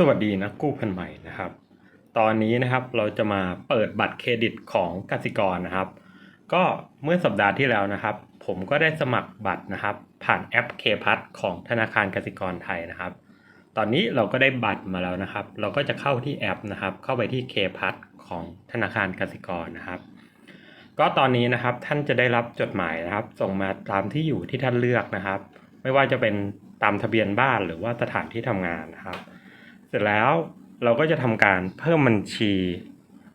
สวัสดีนะกู้พันใหม่นะครับ ตอนนี้นะครับเราจะมาเปิดบัตรเครดิตของกสิกรนะครับ ก็เมื่อสัปดาห์ที่แล้วนะครับ ผมก็ได้สมัครบัตรนะครับ ผ่านแอปเคพัทของธนาคารกสิกรไทยนะครับ ตอนนี้เราก็ได้บัตรมาแล้วนะครับ เราก็จะเข้าที่แอปนะครับ เข้าไปที่เคพัทของธนาคารกสิกรนะครับ ก็ตอนนี้นะครับท่านจะได้รับจดหมายนะครับ ส่งมาตามที่อยู่ที่ท่านเลือกนะครับ ไม่ว่าจะเป็นตามทะเบียนบ้านหรือว่าสถานที่ทำงานนะครับ เสร็จแล้วเราก็จะทำการเพิ่มบัญชี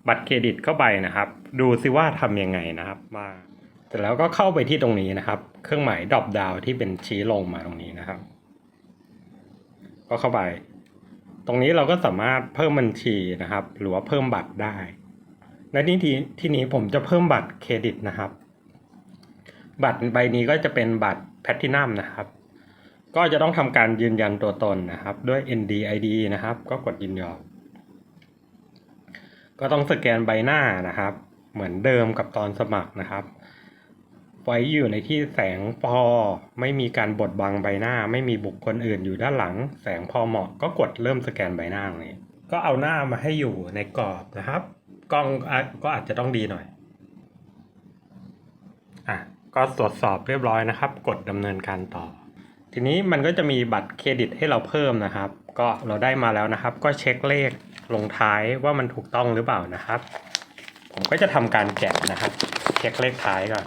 บัตรเครดิตเข้าไปนะครับ ดูซิว่าทำยังไงนะครับว่าเสร็จแล้วก็เข้าไปที่ตรงนี้นะครับ เครื่องหมายดรอปดาวที่เป็นชี้ลงมาตรงนี้นะครับ ก็เข้าไป ตรงนี้เราก็สามารถเพิ่มบัญชีนะครับ หรือว่าเพิ่มบัตรได้ในที่ที่ที่นี้ผมจะเพิ่มบัตรเครดิตนะครับ บัตรใบนี้ก็จะเป็นบัตรแพลตินัมนะครับ ก็จะต้องทำการยืนยันตัวตนนะครับ ด้วย NDID นะครับ ก็กดยินยอม ก็ต้องสแกนใบหน้านะครับ เหมือนเดิมกับตอนสมัครนะครับ ไว้อยู่ในที่แสงพอ ไม่มีการบดบังใบหน้า ไม่มีบุคคลอื่นอยู่ด้านหลัง แสงพอเหมาะ ก็กดเริ่มสแกนใบหน้าตรงนี้ ก็เอาหน้ามาให้อยู่ในกรอบนะครับ กล้องก็อาจจะต้องดีหน่อย อะ ก็ตรวจสอบเรียบร้อยนะครับ กดดำเนินการต่อ ทีนี้มันก็จะมีบัตรเครดิตให้เราเพิ่มนะครับ ก็เราได้มาแล้วนะครับ ก็เช็คเลขลงท้ายว่ามันถูกต้องหรือเปล่านะครับ ผมก็จะทำการแกะนะครับ เช็คเลขท้ายก่อน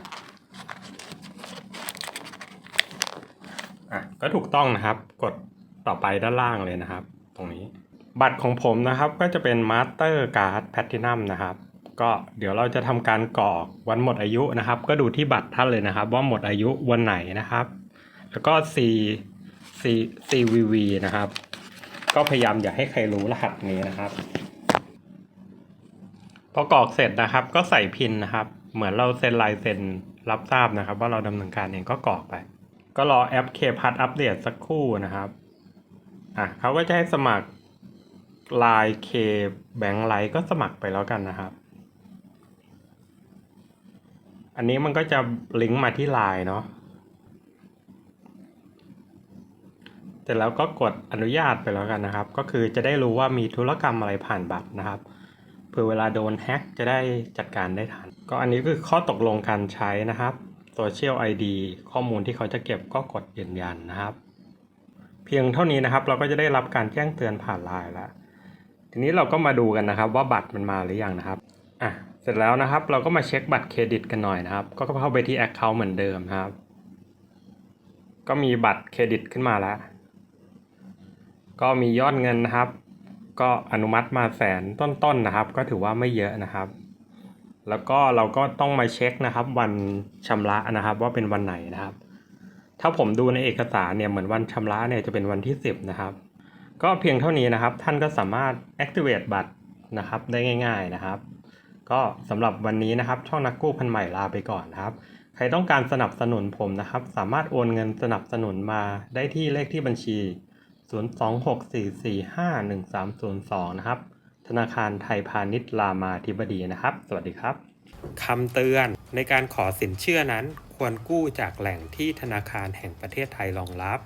อะก็ถูกต้องนะครับ กดต่อไปด้านล่างเลยนะครับ ตรงนี้ บัตรของผมนะครับก็จะเป็น Master Card Platinum นะครับก็เดี๋ยวเราจะทำการกรอกวันหมดอายุนะครับ ก็ดูที่บัตรท่านเลยนะครับ ว่าหมดอายุวันไหนนะครับ แล้วก็ C C CVV นะครับ ก็พยายามอย่าให้ใครรู้รหัสนี้นะครับ พอกรอกเสร็จนะครับ ก็ใส่พินนะครับ เหมือนเราเซ็นลายเซ็นรับทราบนะครับ ว่าเราดำเนินการเองก็กรอกไป ก็รอแอป K พัทอัปเดตสักครู่นะครับอะเขาก็จะให้สมัคร Line K Bank Lite ก็สมัครไปแล้วกันนะครับ อันนี้มันก็จะลิงก์มาที่ Line เนาะ เสร็จแล้วก็กดอนุญาตไปแล้วกันนะครับ ก็คือจะได้รู้ว่ามีธุรกรรมอะไรผ่านบัตรนะครับเผื่อเวลาโดนแฮ็กจะได้จัดการได้ทัน ก็อันนี้คือข้อตกลงการใช้นะครับ Social ID ข้อมูลที่เขาจะเก็บก็กดยืนยันนะครับ เพียงเท่านี้นะครับเราก็จะได้รับการแจ้งเตือนผ่านไลน์แล้วทีนี้เราก็มาดูกันนะครับว่าบัตรมันมาหรือยังนะครับอะเสร็จแล้วนะครับ เราก็มาเช็คบัตรเครดิตกันหน่อยนะครับ ก็เข้าไปที่ Account เหมือนเดิมครับ ก็มีบัตรเครดิตขึ้นมาแล้ว ก็มียอดเงินนะครับ ก็อนุมัติมาแสนต้นๆนะครับ ก็ถือว่าไม่เยอะนะครับ แล้วก็เราก็ต้องมาเช็คนะครับ วันชำระนะครับว่าเป็นวันไหนนะครับ ถ้าผมดูในเอกสารเนี่ยเหมือนวันชำระเนี่ยจะเป็นวันที่ 10 นะครับ ก็เพียงเท่านี้นะครับ ท่านก็สามารถ activate บัตรนะครับได้ง่าย ๆนะครับ ก็สำหรับวันนี้นะครับ ช่องนักกู้พันใหม่ลาไปก่อนนะครับ ใครต้องการสนับสนุนผมนะครับ สามารถโอนเงินสนับสนุนมาได้ที่เลขที่บัญชี 02644513302 นะครับ ธนาคารไทยพาณิชย์รามาธิบดีนะครับ สวัสดีครับคำเตือนในการขอสินเชื่อนั้น ควรกู้จากแหล่งที่ธนาคารแห่งประเทศไทยรองรับ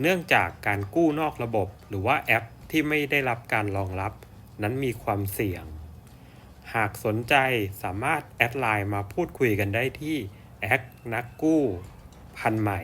เนื่องจากการกู้นอกระบบ หรือว่าแอปที่ไม่ได้รับการรองรับ นั้นมีความเสี่ยง หากสนใจสามารถแอดไลน์มาพูดคุยกันได้ที่แอคนักกู้ พันใหม่